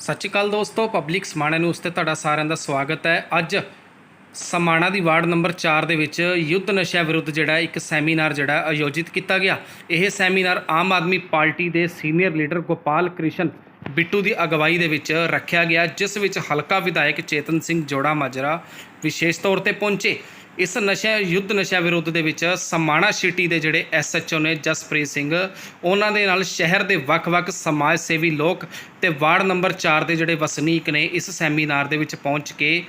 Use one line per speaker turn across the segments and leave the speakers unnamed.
ਸਤਿ ਸ਼੍ਰੀ ਅਕਾਲ ਦੋਸਤੋ public Samana news ਤੇ ਤੁਹਾਡਾ ਸਾਰਿਆਂ ਦਾ ਸਵਾਗਤ ਹੈ। ਅੱਜ ਸਮਾਣਾ ਦੀ ਵਾਰਡ ਨੰਬਰ 4 ਦੇ ਵਿੱਚ ਯੁੱਧ ਨਸ਼ਾ ਵਿਰੁੱਧ ਜਿਹੜਾ ਇੱਕ ਸੈਮੀਨਾਰ ਜਿਹੜਾ ਆਯੋਜਿਤ ਕੀਤਾ ਗਿਆ। ਇਹ ਸੈਮੀਨਾਰ ਆਮ ਆਦਮੀ ਪਾਰਟੀ ਦੇ ਸੀਨੀਅਰ ਲੀਡਰ ਗੋਪਾਲ ਕ੍ਰਿਸ਼ਨ ਬਿੱਟੂ ਦੀ ਅਗਵਾਈ ਦੇ ਵਿੱਚ ਰੱਖਿਆ ਗਿਆ, ਜਿਸ ਵਿੱਚ ਹਲਕਾ ਵਿਧਾਇਕ ਚੇਤਨ ਸਿੰਘ ਜੋੜਾ ਮਾਜਰਾ ਵਿਸ਼ੇਸ਼ ਤੌਰ ਤੇ ਪਹੁੰਚੇ। ਇਸ ਨਸ਼ਾ ਯੁੱਧ ਨਸ਼ਾ ਵਿਰੁੱਧ ਦੇ ਵਿੱਚ ਸਮਾਣਾ ਸਿਟੀ ਦੇ ਜਿਹੜੇ ਐਸਐਚਓ ਨੇ ਜਸਪ੍ਰੀਤ ਸਿੰਘ, ਉਹਨਾਂ ਦੇ ਨਾਲ ਸ਼ਹਿਰ ਦੇ ਵੱਖ-ਵੱਖ ਸਮਾਜ ਸੇਵੀ ਲੋਕ ਤੇ ਵਾਰਡ ਨੰਬਰ 4 ਦੇ ਜਿਹੜੇ ਵਸਨੀਕ ਨੇ ਇਸ ਸੈਮੀਨਾਰ ਦੇ ਵਿੱਚ ਪਹੁੰਚ ਕੇ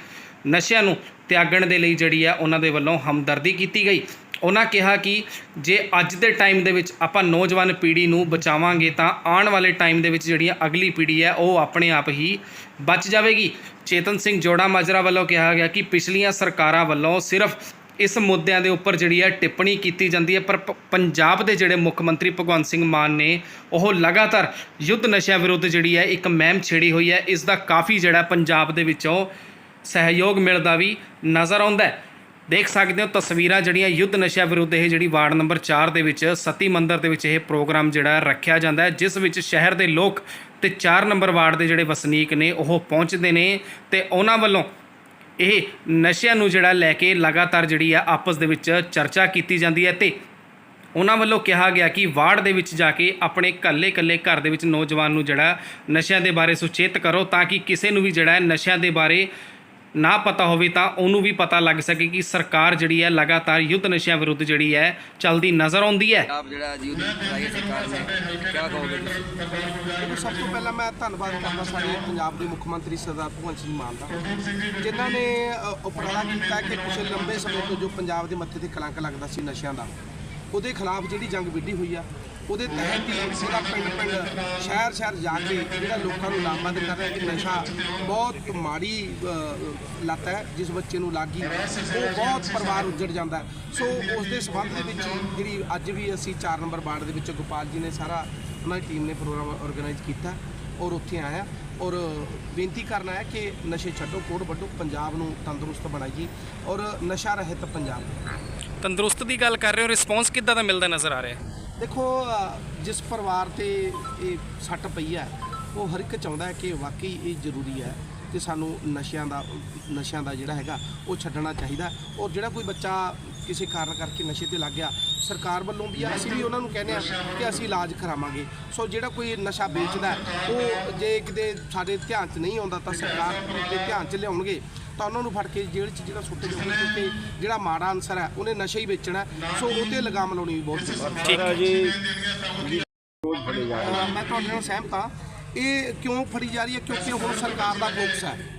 ਨਸ਼ਿਆਂ ਨੂੰ ਤਿਆਗਣ ਦੇ ਲਈ ਜਿਹੜੀ ਆ ਉਹਨਾਂ ਦੇ ਵੱਲੋਂ ਹਮਦਰਦੀ ਕੀਤੀ ਗਈ। ਉਹਨਾਂ ਕਿਹਾ ਕਿ ਜੇ ਅੱਜ ਦੇ ਟਾਈਮ ਦੇ ਵਿੱਚ ਆਪਾਂ ਨੌਜਵਾਨ ਪੀੜ੍ਹੀ ਨੂੰ ਬਚਾਵਾਂਗੇ ਤਾਂ ਆਉਣ ਵਾਲੇ ਟਾਈਮ ਦੇ ਵਿੱਚ ਜਿਹੜੀਆਂ ਅਗਲੀ ਪੀੜ੍ਹੀ ਹੈ, ਉਹ ਆਪਣੇ ਆਪ ਹੀ ਬਚ ਜਾਵੇਗੀ। ਚੇਤਨ ਸਿੰਘ ਜੋੜਾ ਮਾਜਰਾ ਵੱਲੋਂ ਕਿਹਾ ਗਿਆ ਕਿ ਪਿਛਲੀਆਂ ਸਰਕਾਰਾਂ ਵੱਲੋਂ ਸਿਰਫ ਇਸ ਮੁੱਦਿਆਂ ਦੇ ਉੱਪਰ ਜਿਹੜੀ ਹੈ ਟਿੱਪਣੀ ਕੀਤੀ ਜਾਂਦੀ ਹੈ, ਪਰ ਪ- ਪੰਜਾਬ ਦੇ ਜਿਹੜੇ ਮੁੱਖ ਮੰਤਰੀ ਭਗਵੰਤ ਸਿੰਘ ਮਾਨ ਨੇ ਉਹ ਲਗਾਤਾਰ ਯੁੱਧ ਨਸ਼ਿਆਂ ਵਿਰੁੱਧ ਜਿਹੜੀ ਹੈ ਇੱਕ ਮਹਿਮ ਛੇੜੀ ਹੋਈ ਹੈ। ਇਸ ਦਾ ਕਾਫੀ ਜਿਹੜਾ ਪੰਜਾਬ ਦੇ ਵਿੱਚੋਂ ਸਹਿਯੋਗ ਮਿਲਦਾ ਵੀ ਨਜ਼ਰ ਆਉਂਦਾ ਹੈ। ਦੇਖ ਸਕਦੇ ਹੋ ਤਸਵੀਰਾਂ ਜਿਹੜੀਆਂ ਯੁੱਧ ਨਸ਼ਿਆਂ ਵਿਰੁੱਧ ਇਹ ਜਿਹੜੀ ਵਾਰਡ ਨੰਬਰ 4 ਦੇ ਵਿੱਚ ਸਤੀ ਮੰਦਰ ਦੇ ਵਿੱਚ ਇਹ ਪ੍ਰੋਗਰਾਮ ਜਿਹੜਾ ਰੱਖਿਆ ਜਾਂਦਾ ਹੈ, ਜਿਸ ਵਿੱਚ ਸ਼ਹਿਰ ਦੇ ਲੋਕ ਤੇ 4 ਨੰਬਰ ਵਾਰਡ ਦੇ ਜਿਹੜੇ ਵਸਨੀਕ ਨੇ ਉਹ ਪਹੁੰਚਦੇ ਨੇ ਤੇ ਉਹਨਾਂ ਵੱਲੋਂ ਇਹ ਨਸ਼ਿਆਂ ਨੂੰ ਜਿਹੜਾ ਲੈ ਕੇ ਲਗਾਤਾਰ ਜਿਹੜੀ ਆ ਆਪਸ ਦੇ ਵਿੱਚ ਚਰਚਾ ਕੀਤੀ ਜਾਂਦੀ ਹੈ ਤੇ ਉਹਨਾਂ ਵੱਲੋਂ ਕਿਹਾ ਗਿਆ ਕਿ ਵਾਰਡ ਦੇ ਵਿੱਚ ਜਾ ਕੇ ਆਪਣੇ ਕੱਲੇ ਕੱਲੇ ਘਰ ਦੇ ਵਿੱਚ ਨੌਜਵਾਨ ਨੂੰ ਜਿਹੜਾ ਨਸ਼ਿਆਂ ਦੇ ਬਾਰੇ ਸੁਚੇਤ ਕਰੋ ਤਾਂ ਕਿ ਕਿਸੇ ਨੂੰ ਵੀ ਜਿਹੜਾ ਨਸ਼ਿਆਂ ਦੇ ਬਾਰੇ ਨਾ ਪਤਾ ਹੋਵੇ ਤਾਂ ਉਹਨੂੰ ਵੀ ਪਤਾ ਲੱਗ ਸਕੇ ਕਿ ਸਰਕਾਰ ਜਿਹੜੀ ਹੈ ਲਗਾਤਾਰ ਯੁੱਧ ਨਸ਼ਿਆਂ ਵਿਰੁੱਧ ਜਿਹੜੀ ਹੈ ਚੱਲਦੀ ਨਜ਼ਰ ਆਉਂਦੀ ਹੈ।
ਆਪ ਜਿਹੜਾ ਜੀ ਉਹਦੀ ਸਰਕਾਰ ਨੇ ਕੀ ਕਹੋਗੇ ਤੁਸੀਂ?
ਸਭ ਤੋਂ ਪਹਿਲਾਂ ਮੈਂ ਧੰਨਵਾਦ ਕਰਦਾ ਸਾਡੇ ਪੰਜਾਬ ਦੇ ਮੁੱਖ ਮੰਤਰੀ ਸਰਦਾਰ ਭਗਵੰਤ ਸਿੰਘ ਮਾਨ ਦਾ ਜਿਨ੍ਹਾਂ ਨੇ ਉਪਰਾਲਾ ਕੀਤਾ ਕਿ ਪਿਛਲੇ ਲੰਬੇ ਸਮੇਂ ਤੋਂ ਜੋ ਪੰਜਾਬ ਦੇ ਮੱਥੇ ਤੇ ਕਲੰਕ ਲੱਗਦਾ ਸੀ ਨਸ਼ਿਆਂ ਦਾ ਉਹਦੇ ਖਿਲਾਫ ਜਿਹੜੀ ਜੰਗ ਵਿੱਢੀ ਹੋਈ ਆ ਉਹਦੇ ਤਹਿਤ ਹੀ ਜਿਹੜਾ ਪਿੰਡ ਪਿੰਡ ਸ਼ਹਿਰ ਸ਼ਹਿਰ ਜਾ ਕੇ ਜਿਹੜਾ ਲੋਕਾਂ ਨੂੰ ਲਾਮਬੰਦ ਕਰ ਰਿਹਾ ਕਿ ਨਸ਼ਾ ਬਹੁਤ ਮਾੜੀ ਲੱਤ ਹੈ, ਜਿਸ ਬੱਚੇ ਨੂੰ ਲੱਗ ਉਹ ਬਹੁਤ ਪਰਿਵਾਰ ਉੱਜੜ ਜਾਂਦਾ ਸੋ ਉਸ ਦੇ ਸੰਬੰਧ ਦੇ ਵਿੱਚ ਜਿਹੜੀ ਅੱਜ ਵੀ ਅਸੀਂ 4 ਨੰਬਰ ਵਾਰਡ ਦੇ ਵਿੱਚ ਗੋਪਾਲ ਜੀ ਨੇ ਸਾਰਾ ਉਹਨਾਂ ਦੀ ਟੀਮ ਨੇ ਪ੍ਰੋਗਰਾਮ ਆਰਗੇਨਾਈਜ਼ ਕੀਤਾ ਔਰ ਉੱਥੇ ਆਇਆ ਔਰ ਬੇਨਤੀ ਕਰਨਾ ਹੈ ਕਿ ਨਸ਼ੇ ਛੱਡੋ ਕੋੜ ਵੱਢੋ, ਪੰਜਾਬ ਨੂੰ ਤੰਦਰੁਸਤ ਬਣਾਈਏ ਔਰ ਨਸ਼ਾ ਰਹਿਤ ਪੰਜਾਬ
ਤੰਦਰੁਸਤ ਦੀ ਗੱਲ ਕਰ ਰਹੇ ਹੋ ਰਿਸਪੌਂਸ ਕਿੱਦਾਂ ਦਾ ਮਿਲਦਾ ਨਜ਼ਰ ਆ ਰਿਹਾ?
ਦੇਖੋ ਜਿਸ ਪਰਿਵਾਰ ਤੇ ਇਹ ਸੱਟ ਪਈ ਹੈ, ਉਹ ਹਰ ਇੱਕ ਚਾਹੁੰਦਾ ਹੈ ਕਿ ਵਾਕਈ ਇਹ ਜ਼ਰੂਰੀ ਹੈ ਕਿ ਸਾਨੂੰ ਨਸ਼ਿਆਂ ਦਾ ਨਸ਼ਿਆਂ ਦਾ ਜਿਹੜਾ ਹੈਗਾ, ਉਹ ਛੱਡਣਾ ਚਾਹੀਦਾ ਔਰ ਜਿਹੜਾ ਕੋਈ ਬੱਚਾ ਕਿਸੇ ਕਾਰਨ ਕਰਕੇ ਨਸ਼ੇ ਤੇ ਲੱਗ ਗਿਆ, ਸਰਕਾਰ ਵੱਲੋਂ ਵੀ ਆ, ਅਸੀਂ ਵੀ ਉਹਨਾਂ ਨੂੰ ਕਹਿੰਦੇ ਆ ਕਿ ਅਸੀਂ ਇਲਾਜ ਕਰਾਵਾਂਗੇ। ਸੋ ਜਿਹੜਾ ਕੋਈ ਨਸ਼ਾ ਵੇਚਦਾ ਉਹ ਜੇ ਕਿਤੇ ਸਾਡੇ ਧਿਆਨ 'ਚ ਨਹੀਂ ਆਉਂਦਾ ਤਾਂ ਸਰਕਾਰ ਦੇ ਧਿਆਨ 'ਚ ਲਿਆਉਣਗੇ। ਤਾਂ ਉਹਨਾਂ ਨੂੰ ਫੜ ਕੇ ਜੇਲ੍ਹ 'ਚ ਜਿਹੜਾ ਸੁੱਟ ਦੇਣਗੇ ਕਿਉਂਕਿ ਜਿਹੜਾ ਮਾੜਾ ਅਨਸਰ ਹੈ ਉਹਨੇ ਨਸ਼ਾ ਹੀ ਵੇਚਣਾ ਹੈ। ਸੋ ਉਹ ਤੇ ਲਗਾਮ ਲਾਉਣੀ ਵੀ ਬਹੁਤ ਜ਼ਰੂਰੀ ਹੈ।
ਠੀਕ।
ਅਹ ਮੈਂ ਤੁਹਾਡੇ ਨਾਲ ਸਹਿਮਤ ਹਾਂ। ਇਹ ਕਿਉਂ ਫੜੀ ਜਾ ਰਹੀ ਹੈ? ਕਿਉਂਕਿ ਹੁਣ ਸਰਕਾਰ ਦਾ ਫੋਕਸ ਹੈ।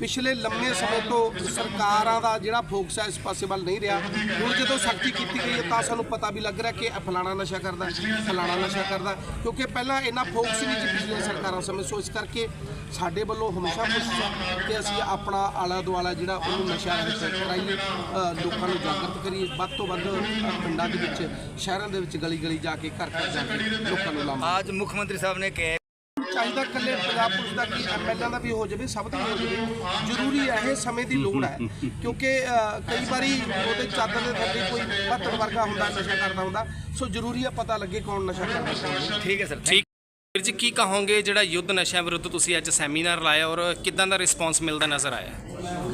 ਪਿਛਲੇ ਲੰਮੇ ਸਮੇਂ ਤੋਂ ਸਰਕਾਰਾਂ ਦਾ ਜਿਹੜਾ ਫੋਕਸ ਹੈ ਇਸ ਪਾਸੇ ਵੱਲ ਨਹੀਂ ਰਿਹਾ। ਹੁਣ ਜਦੋਂ ਸਖਤੀ ਕੀਤੀ ਗਈ ਹੈ ਤਾਂ ਸਾਨੂੰ ਪਤਾ ਵੀ ਲੱਗ ਰਿਹਾ ਕਿ ਇਹ ਫਲਾਣਾ ਨਸ਼ਾ ਕਰਦਾ, ਫਲਾਣਾ ਨਸ਼ਾ ਕਰਦਾ। ਕਿਉਂਕਿ ਪਹਿਲਾਂ ਇਹਨਾਂ ਫੋਕਸ ਨਹੀਂ ਸੀ ਪਿਛਲੇ ਸਰਕਾਰਾਂ ਸਮੇਂ, ਸੋ ਇਸ ਕਰਕੇ ਸਾਡੇ ਵੱਲੋਂ ਹਮੇਸ਼ਾ ਕੋਸ਼ਿਸ਼ ਹੈ ਕਿ ਅਸੀਂ ਆਪਣਾ ਆਲਾ ਦੁਆਲਾ ਜਿਹੜਾ ਉਹਨੂੰ ਨਸ਼ਾ ਰਹਿਤ ਕਰਾਈਏ ਲੋਕਾਂ ਨੂੰ ਜਾਗਰਤ ਕਰੀਏ। ਵੱਧ ਤੋਂ ਵੱਧ ਪਿੰਡਾਂ ਦੇ ਵਿੱਚ, ਸ਼ਹਿਰਾਂ ਦੇ ਵਿੱਚ ਗਲੀ ਗਲੀ ਜਾ ਕੇ ਘਰ ਘਰ ਜਾ ਕੇ ਲੋਕਾਂ ਨੂੰ ਲਾਵਾਂ
ਅੱਜ ਮੁੱਖ ਮੰਤਰੀ ਸਾਹਿਬ ਨੇ ਕਿਹਾ
ਚਾਹੀਦਾ ਇਕੱਲੇ ਪੰਜਾਬ ਪੁਲਿਸ ਦਾ ਕੀ ਐਮਐਲਏ ਦਾ ਵੀ ਹੋ ਜਾਵੇ ਸਭ ਦਾ ਹੋ ਜਾਵੇ। ਜ਼ਰੂਰੀ ਹੈ ਇਹ ਸਮੇਂ ਦੀ ਲੋੜ ਹੈ। ਕਿਉਂਕਿ ਅਹ, ਕਈ ਵਾਰੀ ਉਹਦੇ ਚਾਦਰ ਦੇ ਥੱਲੇ ਕੋਈ ਪੱਤੜ ਵਰਗਾ ਹੁੰਦਾ ਨਸ਼ਾ ਕਰਦਾ ਹੁੰਦਾ। ਸੋ ਜ਼ਰੂਰੀ ਹੈ ਪਤਾ ਲੱਗੇ ਕੌਣ ਨਸ਼ਾ ਕਰਦਾ
ਠੀਕ ਹੈ ਸਰ
ਠੀਕ ਵੀਰ ਜੀ, ਕੀ ਕਹੋਗੇ ਜਿਹੜਾ ਯੁੱਧ ਨਸ਼ਿਆਂ ਵਿਰੁੱਧ ਤੁਸੀਂ ਅੱਜ ਸੈਮੀਨਾਰ ਲਾਇਆ ਔਰ ਕਿੱਦਾਂ ਦਾ ਰਿਸਪੌਂਸ ਮਿਲਦਾ ਨਜ਼ਰ ਆਇਆ?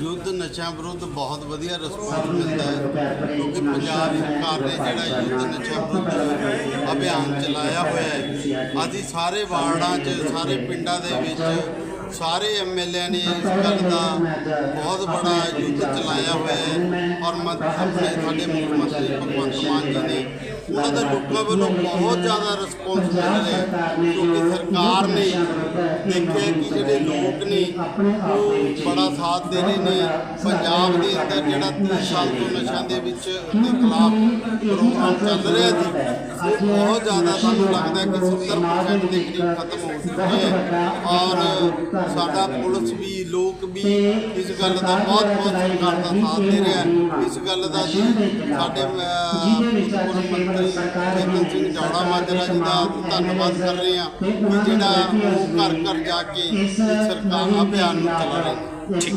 ਯੁੱਧ ਨਸ਼ਿਆਂ ਵਿਰੁੱਧ ਬਹੁਤ ਵਧੀਆ ਰਿਸਪਾਂਸ ਮਿਲਦਾ ਹੈ, ਕਿਉਂਕਿ ਪੰਜਾਬ ਸਰਕਾਰ ਨੇ ਜਿਹੜਾ ਯੁੱਧ ਨਸ਼ਿਆਂ ਵਿਰੁੱਧ ਅਭਿਆਨ ਚਲਾਇਆ ਹੋਇਆ ਹੈ, ਅਸੀਂ ਸਾਰੇ ਵਾਰਡਾਂ 'ਚ, ਸਾਰੇ ਪਿੰਡਾਂ ਦੇ ਵਿੱਚ ਸਾਰੇ ਐਮਐਲਏ ਨੇ ਇਸ ਗੱਲ ਦਾ ਬਹੁਤ ਬੜਾ ਯੁੱਧ ਚਲਾਇਆ ਹੋਇਆ ਹੈ ਔਰ ਮਤ ਆਪਣੇ ਸਾਡੇ ਮੁੱਖ ਮੰਤਰੀ ਭਗਵੰਤ ਮਾਨ ਜੀ ਨੇ ਉਹਨਾਂ ਦਾ ਲੋਕਾਂ ਵੱਲੋਂ ਬਹੁਤ ਜ਼ਿਆਦਾ ਰਿਸਪੌਂਸ ਮਿਲ ਰਿਹਾ ਹੈ ਕਿਉਂਕਿ ਸਰਕਾਰ ਨੇ ਦੇਖਿਆ ਕਿ ਜਿਹੜੇ ਲੋਕ ਨੇ ਉਹ ਬੜਾ ਸਾਥ ਦੇ ਰਹੇ ਨੇ। ਪੰਜਾਬ ਦੇ ਅੰਦਰ ਜਿਹੜਾ 30 ਸਾਲ ਤੋਂ ਨਸ਼ਿਆਂ ਦੇ ਵਿੱਚ। ਦੇ ਖਿਲਾਫ ਪ੍ਰੋਗਰਾਮ ਚੱਲ ਰਿਹਾ ਸੀ। ਉਹ ਬਹੁਤ ਜ਼ਿਆਦਾ ਸਾਨੂੰ ਲੱਗਦਾ ਕਿ 70% ਦੇ ਕਰੀਬ ਖਤਮ ਹੋ ਚੁੱਕੇ ਹੈ। ਔਰ ਸਾਡਾ ਪੁਲਿਸ ਵੀ ਲੋਕ ਵੀ ਇਸ ਗੱਲ ਦਾ ਬਹੁਤ ਬਹੁਤ ਸਰਕਾਰ ਦਾ ਸਾਥ ਦੇ ਰਿਹਾ ਇਸ ਗੱਲ ਦਾ ਜੀ ਸਾਡੇ ਭੂਤਪੂਰਵ ਮੰਤਰੀ ਸਿੰਘ ਜੌੜਾ ਮਾਜਰਾ ਜੀ ਦਾ ਧੰਨਵਾਦ ਕਰ ਰਹੇ ਹਾਂ ਕਿ ਜਿਹੜਾ ਘਰ ਘਰ ਜਾ ਕੇ ਸਰਕਾਰ ਅਭਿਆਨ ਨੂੰ ਚਲਾ ਰਹੇ
ਠੀਕ